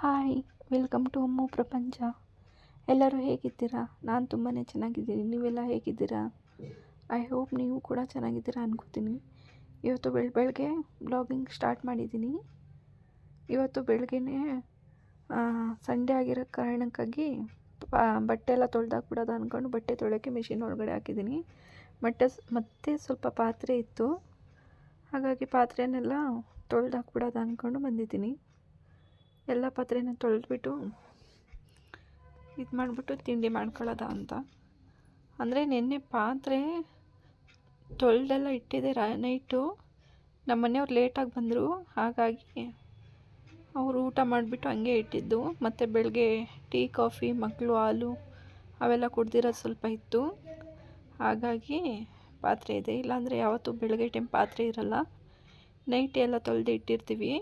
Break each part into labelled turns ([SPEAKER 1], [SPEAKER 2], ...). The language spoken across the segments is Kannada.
[SPEAKER 1] ಹಾಯ್, ವೆಲ್ಕಮ್ ಟು ಅಮ್ಮು ಪ್ರಪಂಚ. ಎಲ್ಲರೂ ಹೇಗಿದ್ದೀರಾ? ನಾನು ತುಂಬಾ ಚೆನ್ನಾಗಿದ್ದೀನಿ. ನೀವೆಲ್ಲ ಹೇಗಿದ್ದೀರಾ? ಐ ಹೋಪ್ ನೀವು ಕೂಡ ಚೆನ್ನಾಗಿದ್ದೀರಾ ಅನ್ಕೋತೀನಿ. ಇವತ್ತು ಬೆಳ ಬೆಳಗ್ಗೆ ಬ್ಲಾಗಿಂಗ್ ಸ್ಟಾರ್ಟ್ ಮಾಡಿದ್ದೀನಿ. ಇವತ್ತು ಬೆಳಗ್ಗೆನೇ ಸಂಡೇ ಆಗಿರೋ ಕಾರಣಕ್ಕಾಗಿ ಬಟ್ಟೆ ಎಲ್ಲ ತೊಳ್ದಾಕ್ಬಿಡೋದು ಅಂದ್ಕೊಂಡು ಬಟ್ಟೆ ತೊಳೆಯೋಕ್ಕೆ ಮಿಷಿನ್ ಒಳಗಡೆ ಹಾಕಿದ್ದೀನಿ. ಸ್- ಮತ್ತೆ ಸ್ವಲ್ಪ ಪಾತ್ರೆ ಇತ್ತು. ಹಾಗಾಗಿ ಪಾತ್ರೆನೆಲ್ಲ ತೊಳ್ದಾಕ್ಬಿಡೋದು ಅಂದ್ಕೊಂಡು ಬಂದಿದ್ದೀನಿ. ಎಲ್ಲ ಪಾತ್ರೆನ ತೊಳೆದ್ಬಿಟ್ಟು ಇದು ಮಾಡಿಬಿಟ್ಟು ತಿಂಡಿ ಮಾಡ್ಕೊಳ್ಳೋದ ಅಂತ. ಅಂದರೆ ನಿನ್ನೆ ಪಾತ್ರೆ ತೊಳೆದೆಲ್ಲ ಇಟ್ಟಿದ್ದೆ ರಾ, ನೈಟು. ನಮ್ಮ ಮನೆಯವ್ರು ಲೇಟಾಗಿ ಬಂದರು. ಹಾಗಾಗಿ ಅವರು ಊಟ ಮಾಡಿಬಿಟ್ಟು ಹಂಗೆ ಇಟ್ಟಿದ್ದು. ಮತ್ತು ಬೆಳಗ್ಗೆ ಟೀ, ಕಾಫಿ ಮಕ್ಕಳು ಹಾಲು ಅವೆಲ್ಲ ಕುಡ್ದಿರೋದು ಸ್ವಲ್ಪ ಇತ್ತು. ಹಾಗಾಗಿ ಪಾತ್ರೆ ಇದೆ. ಇಲ್ಲಾಂದರೆ ಯಾವತ್ತೂ ಬೆಳಗ್ಗೆ ಟೈಮ್ ಪಾತ್ರೆ ಇರಲ್ಲ. ನೈಟ್ ಎಲ್ಲ ತೊಳೆದು ಇಟ್ಟಿರ್ತೀವಿ.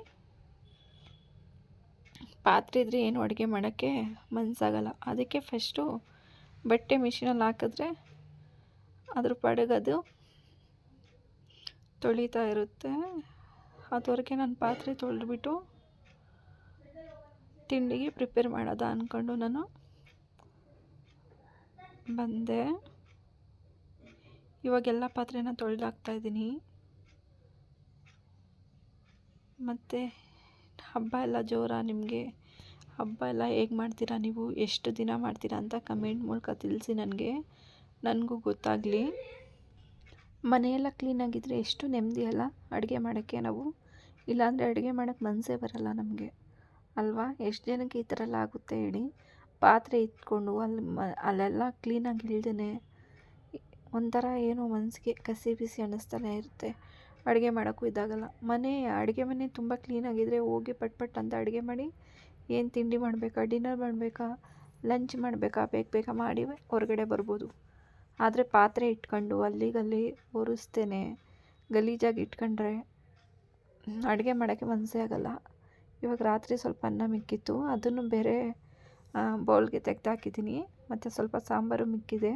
[SPEAKER 1] ಪಾತ್ರೆ ಇದ್ದರೆ ಏನು ಅಡುಗೆ ಮಾಡೋಕ್ಕೆ ಮನಸ್ಸಾಗಲ್ಲ ಅದಕ್ಕೆ ಫಸ್ಟು ಬಟ್ಟೆ ಮಿಷಿನಲ್ಲಿ ಹಾಕಿದ್ರೆ ಅದ್ರ ಪಡಗದು ತೊಳಿತಾ ಇರುತ್ತೆ. ಅದುವರೆಗೆ ನಾನು ಪಾತ್ರೆ ತೊಳೆದ್ಬಿಟ್ಟು ತಿಂಡಿಗೆ ಪ್ರಿಪೇರ್ ಮಾಡೋದ ಅಂದ್ಕೊಂಡು ನಾನು ಬಂದೆ. ಇವಾಗೆಲ್ಲ ಪಾತ್ರೆನ ತೊಳೆದಾಕ್ತಾ ಇದ್ದೀನಿ. ಮತ್ತು ಹಬ್ಬ ಎಲ್ಲ ಜೋರಾ ನಿಮಗೆ? ಹಬ್ಬ ಎಲ್ಲ ಹೇಗೆ ಮಾಡ್ತೀರಾ ನೀವು? ಎಷ್ಟು ದಿನ ಮಾಡ್ತೀರಾ ಅಂತ ಕಮೆಂಟ್ ಮೂಲಕ ತಿಳಿಸಿ ನನಗೆ. ನನಗೂ ಗೊತ್ತಾಗಲಿ. ಮನೆಯೆಲ್ಲ ಕ್ಲೀನಾಗಿದ್ದರೆ ಎಷ್ಟು ನೆಮ್ಮದಿ ಅಲ್ಲ? ಅಡುಗೆ ಮಾಡೋಕ್ಕೆ ನಾವು? ಇಲ್ಲಾಂದರೆ ಅಡುಗೆ ಮಾಡೋಕ್ಕೆ ಮನಸ್ಸೇ ಬರಲ್ಲ ನಮಗೆ. ಅಲ್ವಾ? ಎಷ್ಟು ಜನಕ್ಕೆ ಈ ಥರ ಎಲ್ಲ ಆಗುತ್ತೆ ಹೇಳಿ. ಪಾತ್ರೆ ಇಟ್ಕೊಂಡು ಅಲ್ಲಿ ಮ, ಅಲ್ಲೆಲ್ಲ ಕ್ಲೀನಾಗಿ ಇಳ್ದೇ ಒಂಥರ ಏನೋ ಮನಸ್ಸಿಗೆ ಕಸಿ ಬಿಸಿ ಅನ್ನಿಸ್ತಾನೆ ಇರುತ್ತೆ. ಅಡುಗೆ ಮಾಡೋಕ್ಕೂ ಇದಾಗಲ್ಲ. ಮನೆ, ಅಡುಗೆ ಮನೆ ತುಂಬ ಕ್ಲೀನಾಗಿದ್ದರೆ ಹೋಗಿ ಪಟ್ ಪಟ್ ಅಂತ ಅಡುಗೆ ಮಾಡಿ ಏನು ತಿಂಡಿ ಮಾಡಬೇಕಾ? ಡಿನ್ನರ್ ಮಾಡಬೇಕಾ? ಲಂಚ್ ಮಾಡಬೇಕಾ? ಬೇಗ ಬೇಗ ಮಾಡಿ ಹೊರಗಡೆ ಬರ್ಬೋದು. ಆದರೆ ಪಾತ್ರೆ ಇಟ್ಕೊಂಡು ಅಲ್ಲಿಗಲ್ಲಿ ಒರೆಸ್ತೇನೆ. ಗಲೀಜಾಗಿ ಇಟ್ಕೊಂಡ್ರೆ ಅಡುಗೆ ಮಾಡೋಕ್ಕೆ ಮನಸ್ಸೇ ಆಗಲ್ಲ. ಇವಾಗ ರಾತ್ರಿ ಸ್ವಲ್ಪ ಅನ್ನ ಮಿಕ್ಕಿತ್ತು. ಅದನ್ನು ಬೇರೆ ಬೌಲ್ಗೆ ತೆಗ್ದಾಕಿದ್ದೀನಿ ಮತ್ತು ಸ್ವಲ್ಪ ಸಾಂಬಾರು ಮಿಕ್ಕಿದೆ.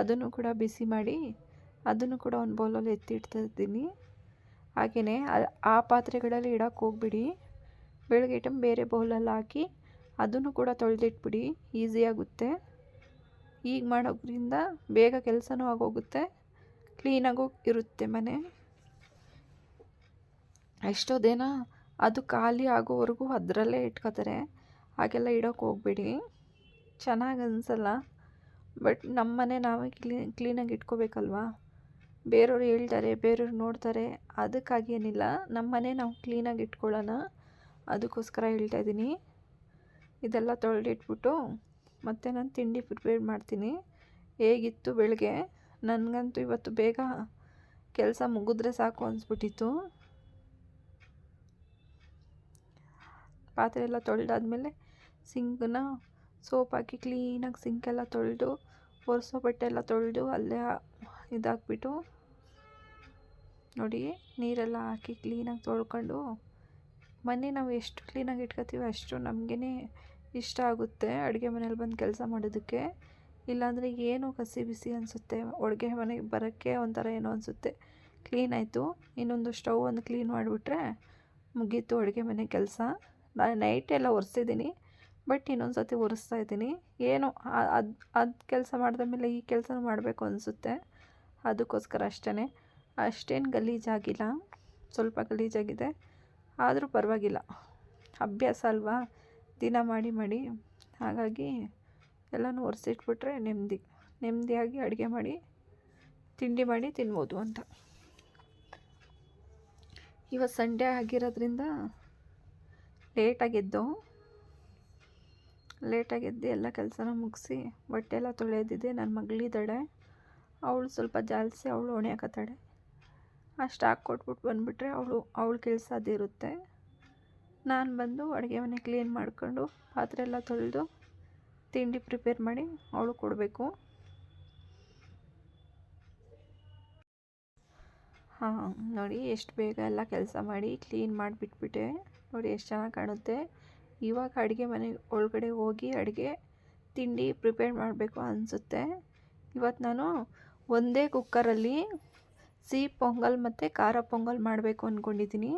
[SPEAKER 1] ಅದನ್ನು ಕೂಡ ಬಿಸಿ ಮಾಡಿ ಅದನ್ನು ಕೂಡ ಒಂದು ಬೌಲಲ್ಲಿ ಎತ್ತಿ ಇದ್ದೀನಿ ಹಾಗೆಯೇ ಆ ಪಾತ್ರೆಗಳಲ್ಲಿ ಇಡೋಕ್ಕೆ ಹೋಗ್ಬಿಡಿ. ಬೆಳಗ್ಗೆ ಐಟಮ್ ಬೇರೆ ಬೌಲಲ್ಲಿ ಹಾಕಿ ಅದನ್ನು ಕೂಡ ತೊಳೆದಿಟ್ಬಿಡಿ. ಈಸಿ ಆಗುತ್ತೆ. ಈಗ ಮಾಡೋದ್ರಿಂದ ಬೇಗ ಕೆಲಸನೂ ಆಗೋಗುತ್ತೆ. ಕ್ಲೀನಾಗೂ ಇರುತ್ತೆ ಮನೆ. ಎಷ್ಟೋ ದಿನ ಅದು ಖಾಲಿ ಆಗೋವರೆಗೂ ಅದರಲ್ಲೇ ಇಟ್ಕೋತಾರೆ. ಹಾಗೆಲ್ಲ ಇಡೋಕ್ಕೆ ಹೋಗ್ಬೇಡಿ. ಚೆನ್ನಾಗಿ ಅನಿಸಲ್ಲ. ಬಟ್ ನಮ್ಮ ಮನೆ ನಾವೇ ಕ್ಲೀನ್ ಕ್ಲೀನಾಗಿ ಇಟ್ಕೋಬೇಕಲ್ವಾ? ಬೇರೆಯವ್ರು ಹೇಳ್ತಾರೆ, ಬೇರೆಯವ್ರು ನೋಡ್ತಾರೆ, ಅದಕ್ಕಾಗಿ ಏನಿಲ್ಲ. ನಮ್ಮ ಮನೆ ನಾವು ಕ್ಲೀನಾಗಿ ಇಟ್ಕೊಳ್ಳೋಣ. ಅದಕ್ಕೋಸ್ಕರ ಹೇಳ್ತಾ ಇದ್ದೀನಿ. ಇದೆಲ್ಲ ತೊಳೆದಿಟ್ಬಿಟ್ಟು ಮತ್ತೆ ನಾನು ತಿಂಡಿ ಪ್ರಿಪೇರ್ ಮಾಡ್ತೀನಿ. ಹೇಗಿತ್ತು ಬೆಳಗ್ಗೆ? ನನಗಂತೂ ಇವತ್ತು ಬೇಗ ಕೆಲಸ ಮುಗಿದ್ರೆ ಸಾಕು ಅನಿಸ್ಬಿಟ್ಟಿತ್ತು. ಪಾತ್ರೆ ಎಲ್ಲ ತೊಳೆದಾದ್ಮೇಲೆ ಸಿಂಕನ್ನ ಸೋಪ್ ಹಾಕಿ ಕ್ಲೀನಾಗಿ ಸಿಂಕೆಲ್ಲ ತೊಳೆದು, ಒರೆಸೋ ಬಟ್ಟೆ ಎಲ್ಲ ತೊಳೆದು, ಅಲ್ಲೇ ಇದಾಕ್ಬಿಟ್ಟು ನೋಡಿ, ನೀರೆಲ್ಲ ಹಾಕಿ ಕ್ಲೀನಾಗಿ ತೊಳ್ಕೊಂಡು ಮನೆ ನಾವು ಎಷ್ಟು ಕ್ಲೀನಾಗಿ ಇಟ್ಕೋತೀವೋ ಅಷ್ಟು ನಮಗೇ ಇಷ್ಟ ಆಗುತ್ತೆ ಅಡುಗೆ ಮನೇಲಿ ಬಂದು ಕೆಲಸ ಮಾಡೋದಕ್ಕೆ. ಇಲ್ಲಾಂದರೆ ಏನು ಕಸಿ ಬಿಸಿ ಅನಿಸುತ್ತೆ ಅಡುಗೆ ಮನೆಗೆ ಬರೋಕ್ಕೆ ಒಂಥರ ಏನೋ ಅನಿಸುತ್ತೆ. ಕ್ಲೀನ್ ಆಯಿತು. ಇನ್ನೊಂದು ಸ್ಟವ್ ಒಂದು ಕ್ಲೀನ್ ಮಾಡಿಬಿಟ್ರೆ ಮುಗೀತು ಅಡುಗೆ ಮನೆ ಕೆಲಸ. ನಾನು ನೈಟ್ ಎಲ್ಲ ಒರೆಸಿದ್ದೀನಿ, ಬಟ್ ಇನ್ನೊಂದು ಸತಿ ಒರೆಸ್ತಾ ಇದ್ದೀನಿ. ಏನೋ ಅದು ಅದು ಕೆಲಸ ಮಾಡಿದ ಮೇಲೆ ಈ ಕೆಲಸನೂ ಮಾಡಬೇಕು ಅನಿಸುತ್ತೆ. ಅದಕ್ಕೋಸ್ಕರ ಅಷ್ಟೇ ಅಷ್ಟೇನು ಗಲೀಜಾಗಿಲ್ಲ ಸ್ವಲ್ಪ ಗಲೀಜಾಗಿದೆ ಆದರೂ ಪರವಾಗಿಲ್ಲ. ಅಭ್ಯಾಸ ಅಲ್ವಾ? ದಿನ ಮಾಡಿ ಮಾಡಿ. ಹಾಗಾಗಿ ಎಲ್ಲನೂ ಒರೆಸಿಟ್ಬಿಟ್ರೆ ನೆಮ್ಮದಿ. ನೆಮ್ಮದಿಯಾಗಿ ಅಡುಗೆ ಮಾಡಿ, ತಿಂಡಿ ಮಾಡಿ ತಿನ್ಬೋದು ಅಂತ. ಇವತ್ತು ಸಂಡೇ ಆಗಿರೋದ್ರಿಂದ ಲೇಟಾಗೆದ್ದು ಲೇಟಾಗೆದ್ದು ಎಲ್ಲ ಕೆಲಸನ ಮುಗಿಸಿ ಬಟ್ಟೆ ಎಲ್ಲ ತೊಳೆಯೋದಿದೆ ನನ್ನ ಮಗಳಿದ್ದಾಳೆ. ಅವಳು ಸ್ವಲ್ಪ ಜಾಲಿಸಿ ಅವಳು ಹೊಣೆ ಹಾಕತ್ತಾಳೆ. ಅಷ್ಟು ಹಾಕ್ಕೊಟ್ಬಿಟ್ಟು ಬಂದುಬಿಟ್ರೆ ಅವಳು, ಅವಳ ಕೆಲಸ ಅದಿರುತ್ತೆ ನಾನು ಬಂದು ಅಡುಗೆ ಮನೆ ಕ್ಲೀನ್ ಮಾಡ್ಕೊಂಡು ಪಾತ್ರೆ ಎಲ್ಲ ತೊಳೆದು ತಿಂಡಿ ಪ್ರಿಪೇರ್ ಮಾಡಿ ಅವಳು ಕೊಡಬೇಕು. ಹಾಂ, ನೋಡಿ ಎಷ್ಟು ಬೇಗ ಎಲ್ಲ ಕೆಲಸ ಮಾಡಿ ಕ್ಲೀನ್ ಮಾಡಿಬಿಟ್ಬಿಟ್ಟೆ. ನೋಡಿ ಎಷ್ಟು ಚೆನ್ನಾಗಿ ಕಾಣುತ್ತೆ. ಇವಾಗ ಅಡುಗೆ ಮನೆ ಒಳಗಡೆ ಹೋಗಿ ಅಡುಗೆ ತಿಂಡಿ ಪ್ರಿಪೇರ್ ಮಾಡಬೇಕು ಅನಿಸುತ್ತೆ. ಇವತ್ತು ನಾನು ಒಂದೇ ಕುಕ್ಕರಲ್ಲಿ ಸಿಹಿ ಪೊಂಗಲ್ ಮತ್ತು ಖಾರ ಪೊಂಗಲ್ ಮಾಡಬೇಕು ಅಂದ್ಕೊಂಡಿದ್ದೀನಿ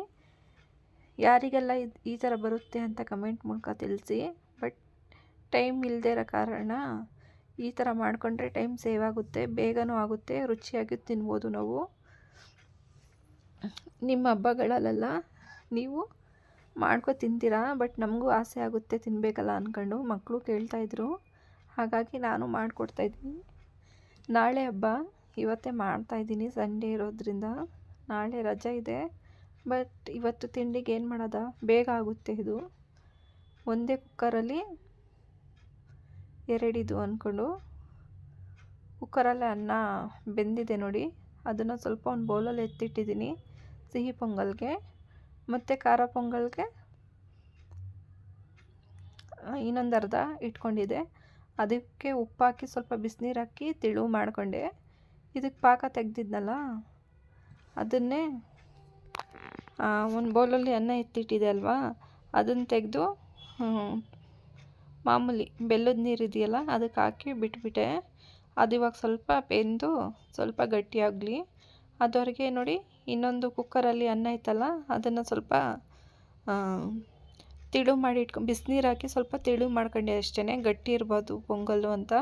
[SPEAKER 1] ಯಾರಿಗೆಲ್ಲ ಇದು ಈ ಥರ ಬರುತ್ತೆ ಅಂತ ಕಮೆಂಟ್ ಮೂಲಕ ತಿಳಿಸಿ. ಬಟ್ ಟೈಮ್ ಇಲ್ಲದೆ ಇರೋ ಕಾರಣ ಈ ಥರ ಮಾಡಿಕೊಂಡ್ರೆ ಟೈಮ್ ಸೇವ್ ಆಗುತ್ತೆ, ಬೇಗನೂ ಆಗುತ್ತೆ, ರುಚಿಯಾಗಿ ತಿನ್ಬೋದು ನಾವು. ನಿಮ್ಮ ಹಬ್ಬಗಳಲ್ಲೆಲ್ಲ ನೀವು ಮಾಡ್ಕೊ ತಿಂತೀರಾ? ಬಟ್ ನಮಗೂ ಆಸೆ ಆಗುತ್ತೆ ತಿನ್ನಬೇಕಲ್ಲ ಅಂದ್ಕೊಂಡು ಮಕ್ಕಳು ಕೇಳ್ತಾಯಿದ್ರು ಹಾಗಾಗಿ ನಾನು ಮಾಡಿಕೊಡ್ತಾಯಿದ್ದೀನಿ ನಾಳೆ ಹಬ್ಬ. ಇವತ್ತೇ ಮಾಡ್ತಾಯಿದ್ದೀನಿ ಸಂಡೇ ಇರೋದ್ರಿಂದ ನಾಳೆ ರಜೆ ಇದೆ. ಬಟ್ ಇವತ್ತು ತಿಂಡಿಗೆ ಏನು ಮಾಡೋದ? ಬೇಗ ಆಗುತ್ತೆ ಇದು. ಒಂದೇ ಕುಕ್ಕರಲ್ಲಿ ಎರಡಿದು ಅಂದ್ಕೊಂಡು ಕುಕ್ಕರಲ್ಲೇ ಅನ್ನ ಬೆಂದಿದೆ ನೋಡಿ. ಅದನ್ನು ಸ್ವಲ್ಪ ಒಂದು ಬೌಲಲ್ಲಿ ಎತ್ತಿಟ್ಟಿದ್ದೀನಿ. ಸಿಹಿ ಪೊಂಗಲ್ಗೆ. ಮತ್ತು ಖಾರ ಪೊಂಗಲ್ಗೆ ಇನ್ನೊಂದು ಅರ್ಧ ಇಟ್ಕೊಂಡಿದೆ ಅದಕ್ಕೆ ಉಪ್ಪು ಹಾಕಿ ಸ್ವಲ್ಪ ಬಿಸಿನೀರು ಹಾಕಿ ತಿಳು ಮಾಡಿಕೊಂಡೆ. ಇದಕ್ಕೆ ಪಾಕ ತೆಗ್ದಿದ್ನಲ್ಲ, ಅದನ್ನೇ ಒಂದು ಬೌಲಲ್ಲಿ ಅನ್ನ ಎತ್ತಿಟ್ಟಿದೆ ಅಲ್ವಾ ಅದನ್ನು ತೆಗೆದು ಮಾಮೂಲಿ ಬೆಲ್ಲದ ನೀರು ಇದೆಯಲ್ಲ ಅದಕ್ಕೆ ಹಾಕಿ ಬಿಟ್ಬಿಟ್ಟೆ. ಅದು ಇವಾಗ ಸ್ವಲ್ಪ ಬೆಂದು ಸ್ವಲ್ಪ ಗಟ್ಟಿಯಾಗಲಿ ಅದವರೆಗೆ ನೋಡಿ ಇನ್ನೊಂದು ಕುಕ್ಕರಲ್ಲಿ ಅನ್ನ ಇತ್ತಲ್ಲ ಅದನ್ನು ಸ್ವಲ್ಪ ತಿಳು ಮಾಡಿ ಇಟ್ಕೊಂಡು ಬಿಸಿನೀರು ಹಾಕಿ ಸ್ವಲ್ಪ ತಿಳು ಮಾಡ್ಕೊಂಡೆ ಅಷ್ಟೇ ಗಟ್ಟಿ ಇರ್ಬೋದು ಪೊಂಗಲ್ಲು ಅಂತ.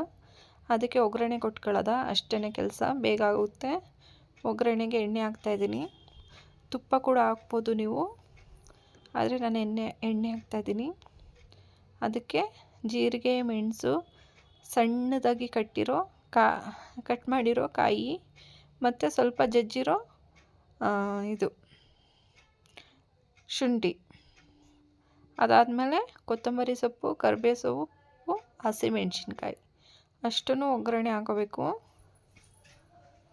[SPEAKER 1] ಅದಕ್ಕೆ ಒಗ್ಗರಣೆ ಕೊಟ್ಕೊಳ್ಳೋದ ಅಷ್ಟೇ ಕೆಲಸ, ಬೇಗ ಆಗುತ್ತೆ. ಒಗ್ಗರಣೆಗೆ ಎಣ್ಣೆ ಹಾಕ್ತಾಯಿದ್ದೀನಿ ತುಪ್ಪ ಕೂಡ ಹಾಕ್ಬೋದು ನೀವು, ಆದರೆ ನಾನು ಎಣ್ಣೆ ಎಣ್ಣೆ ಹಾಕ್ತಾಯಿದ್ದೀನಿ ಅದಕ್ಕೆ ಜೀರಿಗೆ, ಮೆಣಸು, ಸಣ್ಣದಾಗಿ ಕಟ್ಟಿರೋ ಕಾ, ಕಟ್ ಮಾಡಿರೋ ಕಾಯಿ, ಮತ್ತು ಸ್ವಲ್ಪ ಜಜ್ಜಿರೋ ಇದು, ಶುಂಠಿ. ಅದಾದಮೇಲೆ ಕೊತ್ತಂಬರಿ ಸೊಪ್ಪು, ಕರಿಬೇ ಸೊಪ್ಪು, ಹಸಿಮೆಣ್ಸಿನ್ಕಾಯಿ. ಅಷ್ಟನ್ನು ಒಗ್ಗರಣೆ ಹಾಕೋಬೇಕು.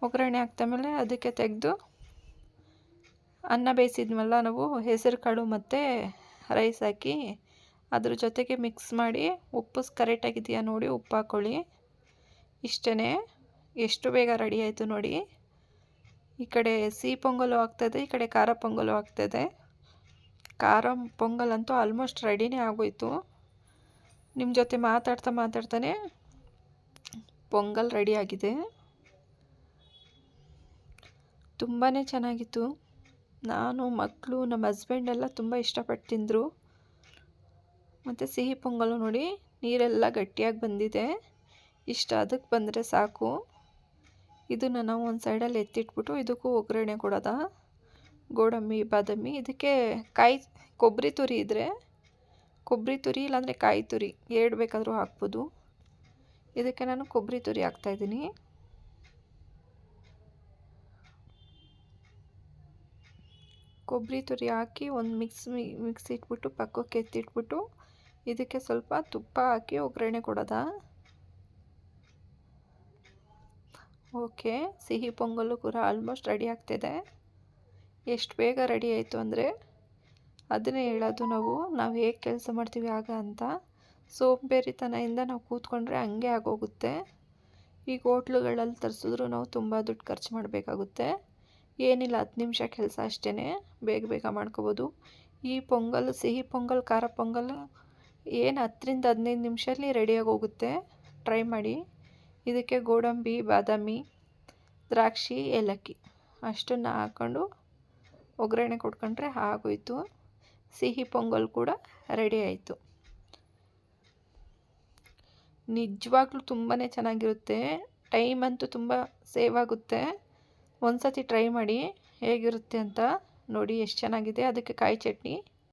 [SPEAKER 1] ಒಗ್ಗರಣೆ ಹಾಕ್ತಾಮೇಲೆ ಅದಕ್ಕೆ ತೆಗೆದು ಅನ್ನ ಬೇಯಿಸಿದ್ಮೇಲೆ ನಾವು ಹೆಸರು ಕಾಳು ಮತ್ತು ರೈಸ್ ಹಾಕಿ ಅದ್ರ ಜೊತೆಗೆ ಮಿಕ್ಸ್ ಮಾಡಿ ಉಪ್ಪು ಕರೆಕ್ಟಾಗಿದೆಯಾ ನೋಡಿ ಉಪ್ಪು ಹಾಕ್ಕೊಳ್ಳಿ ಇಷ್ಟೇ ಎಷ್ಟು ಬೇಗ ರೆಡಿ ಆಯಿತು ನೋಡಿ. ಈ ಕಡೆ ಸಿಹಿ ಪೊಂಗಲು ಆಗ್ತದೆ ಈ ಕಡೆ ಖಾರ ಪೊಂಗಲು ಆಗ್ತಾಯಿದೆ ಖಾರ ಪೊಂಗಲ್ ಅಂತೂ ಆಲ್ಮೋಸ್ಟ್ ರೆಡಿನೇ ಆಗೋಯ್ತು. ನಿಮ್ಮ ಜೊತೆ ಮಾತಾಡ್ತಾ ಮಾತಾಡ್ತಾನೆ ಪೊಂಗಲ್ ರೆಡಿ ಆಗಿದೆ. ತುಂಬಾ ಚೆನ್ನಾಗಿತ್ತು. ನಾನು ಮಕ್ಕಳು ನಮ್ಮ ಹಸ್ಬೆಂಡ್ ಎಲ್ಲ ತುಂಬ ಇಷ್ಟಪಟ್ಟು ತಿಂದರು. ಮತ್ತು ಸಿಹಿ ಪೊಂಗಲು ನೋಡಿ, ನೀರೆಲ್ಲ ಗಟ್ಟಿಯಾಗಿ ಬಂದಿದೆ. ಇಷ್ಟ ಅದಕ್ಕೆ ಬಂದರೆ ಸಾಕು. ಇದನ್ನು ನಾವು ಒಂದು ಸೈಡಲ್ಲಿ ಎತ್ತಿಟ್ಬಿಟ್ಟು ಇದಕ್ಕೂ ಒಗ್ಗರಣೆ ಕೊಡೋದ? ಗೋಡಂಬಿ, ಬಾದಾಮಿ, ಇದಕ್ಕೆ ಕಾಯಿ, ಕೊಬ್ಬರಿ ತುರಿ ಇದ್ದರೆ ಕೊಬ್ಬರಿ ತುರಿ ಇಲ್ಲಾಂದರೆ ಕಾಯಿ ತುರಿ, ಎರಡು ಬೇಕಾದರೂ ಹಾಕ್ಬೋದು. ಇದಕ್ಕೆ ನಾನು ಕೊಬ್ಬರಿ ತುರಿ ಹಾಕ್ತಾಯಿದ್ದೀನಿ ಕೊಬ್ಬರಿ ತುರಿ ಹಾಕಿ ಒಂದು ಮಿಕ್ಸ್ ಮಿಕ್ಸ್ ಇಟ್ಬಿಟ್ಟು ಪಕ್ಕಕ್ಕೆ ಎತ್ತಿಟ್ಬಿಟ್ಟು, ಇದಕ್ಕೆ ಸ್ವಲ್ಪ ತುಪ್ಪ ಹಾಕಿ ಒಗ್ಗರಣೆ ಕೊಡೋದ? ಓಕೆ, ಸಿಹಿ ಪೊಂಗಲ್ಲು ಕೂಡ ಆಲ್ಮೋಸ್ಟ್ ರೆಡಿ ಆಗ್ತಿದೆ. ಎಷ್ಟು ಬೇಗ ರೆಡಿ ಆಯಿತು ಅಂದರೆ ಅದನ್ನೇ ಹೇಳೋದು ನಾವು. ನಾವು ಹೇಗೆ ಕೆಲಸ ಮಾಡ್ತೀವಿ ಆಗ ಅಂತ. ಸೋಂಬೇರಿತನದಿಂದ ನಾವು ಕೂತ್ಕೊಂಡ್ರೆ ಹಂಗೆ ಆಗೋಗುತ್ತೆ. ಈಗ ಹೋಟ್ಲುಗಳಲ್ಲಿ ತರಿಸಿದ್ರು ನಾವು ತುಂಬ ದುಡ್ಡು ಖರ್ಚು ಮಾಡಬೇಕಾಗುತ್ತೆ. ಏನಿಲ್ಲ, ಹತ್ತು ನಿಮಿಷ ಕೆಲಸ ಅಷ್ಟೇ ಬೇಗ ಬೇಗ ಮಾಡ್ಕೋಬೋದು. ಈ ಪೊಂಗಲ್, ಸಿಹಿ ಪೊಂಗಲ್, ಖಾರ ಪೊಂಗಲ್ ಏನು ಹತ್ತರಿಂದ ಹದಿನೈದು ನಿಮಿಷದಲ್ಲಿ ರೆಡಿಯಾಗಿ ಹೋಗುತ್ತೆ. ಟ್ರೈ ಮಾಡಿ. ಇದಕ್ಕೆ ಗೋಡಂಬಿ, ಬಾದಾಮಿ, ದ್ರಾಕ್ಷಿ, ಏಲಕ್ಕಿ ಅಷ್ಟನ್ನು ಹಾಕ್ಕೊಂಡು ಒಗ್ಗರಣೆ ಕೊಟ್ಕೊಂಡ್ರೆ ಆಗೋಯ್ತು. ಸಿಹಿ ಪೊಂಗಲ್ ಕೂಡ ರೆಡಿ ಆಯಿತು. ನಿಜವಾಗ್ಲೂ ತುಂಬಾ ಚೆನ್ನಾಗಿರುತ್ತೆ. ಟೈಮ್ ಅಂತೂ ತುಂಬ ಸೇವ್ ಆಗುತ್ತೆ. ಒಂದು ಸತಿ ಟ್ರೈ ಮಾಡಿ ಹೇಗಿರುತ್ತೆ ಅಂತ ನೋಡಿ, ಎಷ್ಟು ಚೆನ್ನಾಗಿದೆ. ಅದಕ್ಕೆ ಕಾಯಿ ಚಟ್ನಿ